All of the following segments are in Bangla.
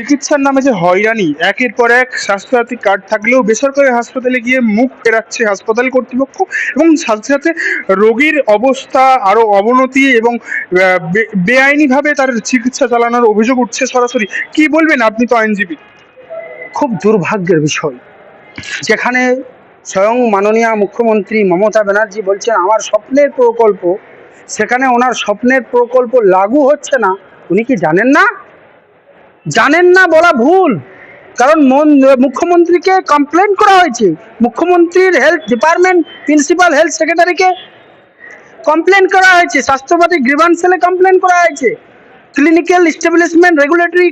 চিকিৎসার নামে যে হয়রানি, একের পর এক স্বাস্থ্যসাথী কার্ড থাকলেও বেসরকারি হাসপাতালে গিয়ে মুখ ফেরাচ্ছে হাসপাতাল কর্তৃপক্ষ এবং সাথে সাথে রোগীর অবস্থা আরও অবনতি এবং বেআইনিভাবে তার চিকিৎসা চালানোর অভিযোগ উঠছে সরাসরি। কি বলবেন আপনি তো আইনজীবী? খুব দুর্ভাগ্যের বিষয়। যেখানে স্বয়ং মাননীয় মুখ্যমন্ত্রী মমতা ব্যানার্জি বলছেন, আমার স্বপ্নের প্রকল্প। সেখানে ওনার স্বপ্নের প্রকল্প লাগু হচ্ছে না। উনি কি জানেন না? জানেন না বলা ভুল। কারণ মুখ্যমন্ত্রীকে কমপ্লেন করা হয়েছে। মুখ্যমন্ত্রীর হেলথ ডিপার্টমেন্ট প্রিন্সিপাল হেলথ সেক্রেটারিকে কমপ্লেন করা হয়েছে। স্বাস্থ্যবাদী গ্রিভান্স সেলে কমপ্লেন করা হয়েছে। ক্লিনিক্যাল স্টাবলিশমেন্ট রেগুলেটরি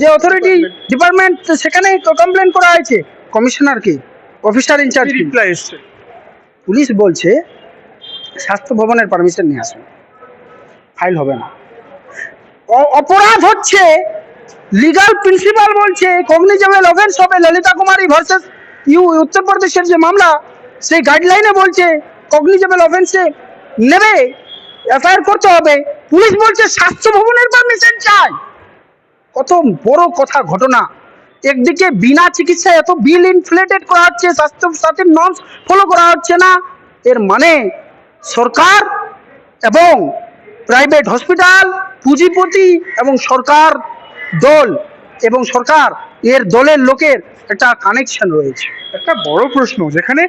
যে অথরিটি ডিপার্টমেন্ট সেখানে কমপ্লেন করা হয়েছে। কমিশনারকে অফিসার ইনচার্জ রিপ্লাই এসছে? পুলিশ বলছে স্বাস্থ্য ভবনের পারমিশন নিয়ে আসুন ফাইল হবে না। অপরাধ হচ্ছে লিগাল প্রিন্সিপাল বলছে কগনিজেবল অফেন্স হবে ললিতা কুমারী ভার্সেস ইউ উত্তরপ্রদেশের যে মামলা, সেই গাইডলাইনে বলছে কগনিজেবল অফেন্সে নেবে, এফআইআর করতে হবে। পুলিশ বলছে, স্বাস্থ্য ভবনের পারমিশন চাই। কত বড় কথা ঘটনা। একদিকে বিনা চিকিৎসায় এত বিল ইনফ্লেটেড করা হচ্ছে স্বাস্থ্য সাথীর নর্মস ফলো করা হচ্ছে না। এর মানে সরকার এবং প্রাইভেট হসপিটাল পুঁজিপতি এবং সরকার দল এবং সরকার এর দলের লোকের একটা কানেকশন রয়েছে। একটা বড় প্রশ্ন, যেখানে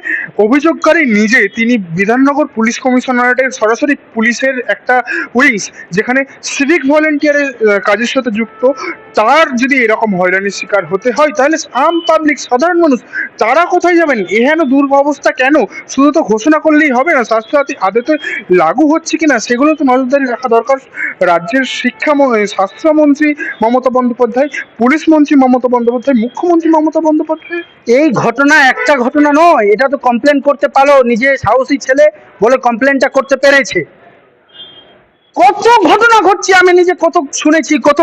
অভিযোগকারী নিজে, তিনি বিধাননগর পুলিশ কমিশনারেটের সরাসরি পুলিশের একটা উইংস, যেখানে সিভিক ভলেন্টিয়ারের কাজের সাথে যুক্ত, তার যদি এরকম হয়রানির শিকার হতে হয়, তাহলে আম পাবলিক সাধারণ মানুষ, তারা কোথায় যাবেন? এহেন দুর্ব্যবস্থা কেন? শুধু তো ঘোষণা করলেই হবে না, স্বাস্থ্যসাথী আদতে লাগু হচ্ছে কিনা, সেগুলো তো নজরদারি রাখা দরকার। রাজ্যের শিক্ষা স্বাস্থ্যমন্ত্রী মমতা বন্দ্যোপাধ্যায়, পুলিশ মন্ত্রী মমতা বন্দ্যোপাধ্যায়, মুখ্যমন্ত্রী মমতা বন্দ্যোপাধ্যায়। এই ঘটনা একটা ঘটনা নয় এটা তো কমপ্লেন করতে পারো নিজে সাহসী ছেলে বলে কমপ্লেনটা করতে পেরেছে। কত ঘটনা ঘটছে আমি নিজে কত শুনেছি কত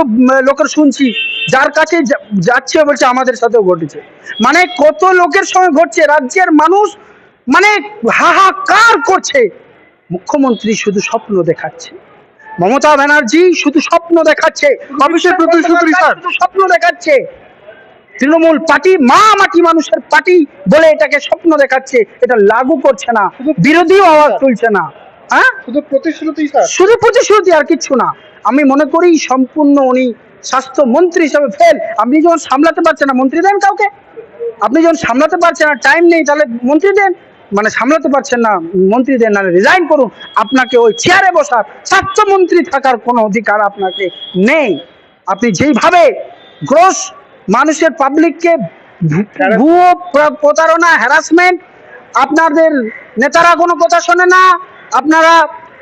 লোকের শুনছি যার কাছে যাচ্ছে বলছে আমাদের সাথেও ঘটেছে। মানে কত লোকের সঙ্গে ঘটছে রাজ্যের মানুষ মানে হাহাকার করছে। মুখ্যমন্ত্রী শুধু স্বপ্ন দেখাচ্ছে মমতা ব্যানার্জি শুধু স্বপ্ন দেখাচ্ছে প্রতিশ্রুতি, স্বপ্ন দেখাচ্ছে। তৃণমূল পার্টি মা মাটি মানুষের পার্টি বলে এটাকে স্বপ্ন দেখাচ্ছে। এটা লাগু করছে না বিরোধীও আওয়াজ তুলছে না। হ্যাঁ? শুধু প্রতিশ্রুতি শুধু প্রতিশ্রুতি আর কিছু না। আমি মনে করি সম্পূর্ণ উনি স্বাস্থ্য মন্ত্রী হিসাবে ফেল আপনি যখন সামলাতে পারছেন না মন্ত্রী দেন কাউকে। আপনি যখন সামলাতে পারছেন না টাইম নেই তাহলে মন্ত্রী দেন। মানে সামলাতে পারছেন না মন্ত্রী দেন না রিজাইন করুন। আপনাকে ওই চেয়ারে বসার স্বাস্থ্যমন্ত্রী থাকার কোনো অধিকার আপনাকে নেই। আপনি যেইভাবে গ্রস মানুষের পাবলিককে ভুয়ো প্রতারণা হ্যারাসমেন্ট আপনাদের নেতারা কোনো কথা শোনে না আপনারা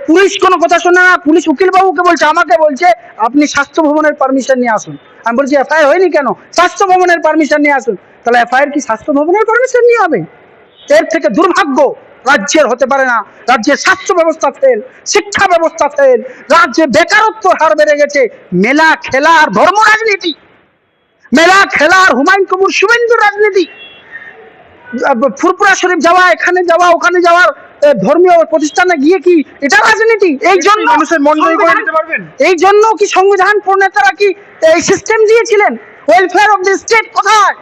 পুলিশ কোনো কথা শোনে না পুলিশ উকিল বাবুকে বলছে আমাকে বলছে আপনি স্বাস্থ্য ভবনের পারমিশন নিয়ে আসুন। আমি বলছি এফআইআর হয়নি কেন? স্বাস্থ্য ভবনের পারমিশন নিয়ে আসুন। তাহলে এফআইআর কি স্বাস্থ্য ভবনের পারমিশন নিয়ে হবে? এর থেকে দুর্ভাগ্য রাজ্যের হতে পারে না। রাজ্যের স্বাস্থ্য ব্যবস্থা ফেল শিক্ষা ব্যবস্থা ফেল রাজ্যে বেকারত্ব হার বেড়ে গেছে মেলা খেলা আর ধর্ম রাজনীতি। মেলা খেলা আর হুমায়ুন কবির শুভেন্দুর রাজনীতি। ফুরপুরা শরীফ যাওয়া এখানে যাওয়া ওখানে যাওয়ার ধর্মীয় প্রতিষ্ঠানে গিয়ে কি এটা রাজনীতি? এই জন্য মানুষের মন জয় করে সংবিধান- পারবেন। এই জন্য কি সংবিধান প্রণেতারা কি এই সিস্টেম দিয়েছিলেন? ওয়েলফেয়ার অফ দি স্টেট কোথায়?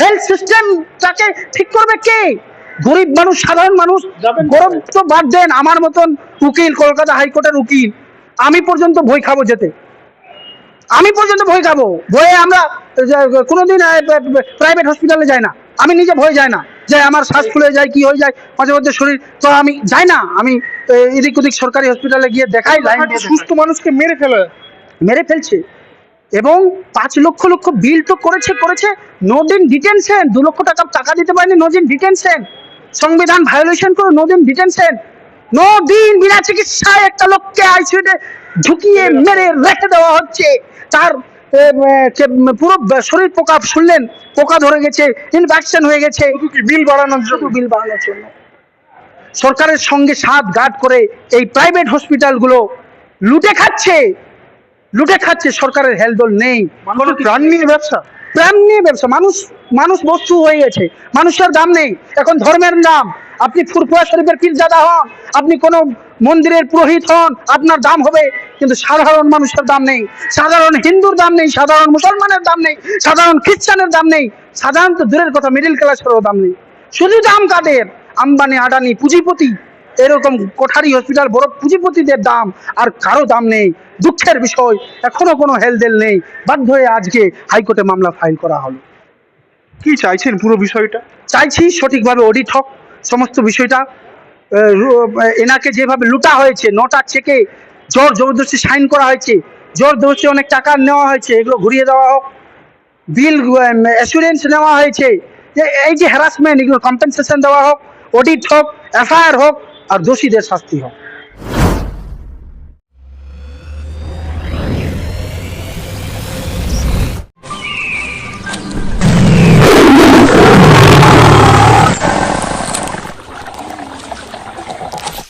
হেলথ সিস্টেমটাকে ঠিক করবে কে? গরিব মানুষ সাধারণ মানুষ গরম তো বাদ দেন আমার মতন উকিল কলকাতা হাইকোর্টের উকিল। আমি পর্যন্ত ভয় খাব যেতে। আমি পর্যন্ত ভয় খাব ভয়ে আমরা কোনোদিন প্রাইভেট হসপিটালে যাই না। আমি নিজে ভয় যাই না যে আমার শ্বাস ফুলে যায় কি হয়ে যায় মাঝে মধ্যে শরীর তো আমি যাই না। আমি এদিক ওদিক সরকারি হসপিটালে গিয়ে দেখাই লাইন সুস্থ মানুষকে মেরে ফেলা? মেরে ফেলছে। এবং পাঁচ লক্ষ লক্ষ বিল তো করেছে করেছে। নো দিন ডিটেনশন দু লক্ষ টাকা টাকা দিতে পারেনি নো দিন ডিটেনশন সংবিধান ভায়োলেশন করে নো দিন ডিটেনশন নো দিন বিনা চিকিৎসায় একটা লোককে আইসিইউতে ঝুঁকিয়ে মেরে রেখে দেওয়া হচ্ছে। তার পুরো শরীর পোকা শুনলেন পোকা ধরে গেছে ইনফেকশন হয়ে গেছে বিল বাড়ানোর জন্য? বিল বাড়ানোর জন্য। সরকারের সঙ্গে সাত গার্ড করে এই প্রাইভেট হসপিটালগুলো লুটে খাচ্ছে। লুটে খাচ্ছে সরকারের হেলদোল নেই। প্রাণ নিয়ে ব্যবসা? প্রাণ নিয়ে ব্যবসা। মানুষ মানুষ বস্তু হয়ে গেছে। মানুষের দাম নেই। এখন ধর্মের নাম। আপনি ফুরফুরা শরীফের পীরজাদা হন। আপনি কোনো মন্দিরের পুরোহিত হন আপনার দাম হবে কিন্তু সাধারণ মানুষের দাম নেই সাধারণ হিন্দুর দাম নেই সাধারণ মুসলমানের দাম নেই সাধারণ খ্রিস্টানের দাম নেই সাধারণত দূরের কথা মিডিল ক্লাসেরও দাম নেই। শুধু দাম কাদের? আম্বানি আডানি পুঁজিপতি এরকম কোঠারি হসপিটাল বড় পুঁজিপতিদের দাম আর কারও দাম নেই। দুঃখের বিষয় এখনও কোনো হেলদেল নেই। বাধ্য হয়ে আজকে হাইকোর্টে মামলা ফাইল করা হলো। কি চাইছেন পুরো বিষয়টা? চাইছি সঠিকভাবে অডিট হোক সমস্ত বিষয়টা এনাকে যেভাবে লুটা হয়েছে, নটা চেকে জোর জবরদস্তি সাইন করা হয়েছে জোর জবরদস্তি অনেক টাকা নেওয়া হয়েছে, এগুলো ঘুরিয়ে দেওয়া হোক, বিল অ্যাসুরেন্স নেওয়া হয়েছে এই যে হ্যারাসমেন্ট এগুলো কম্পেনসেশন দেওয়া হোক অডিট হোক, এফআইআর হোক, আর দোষীদের শাস্তি হোক।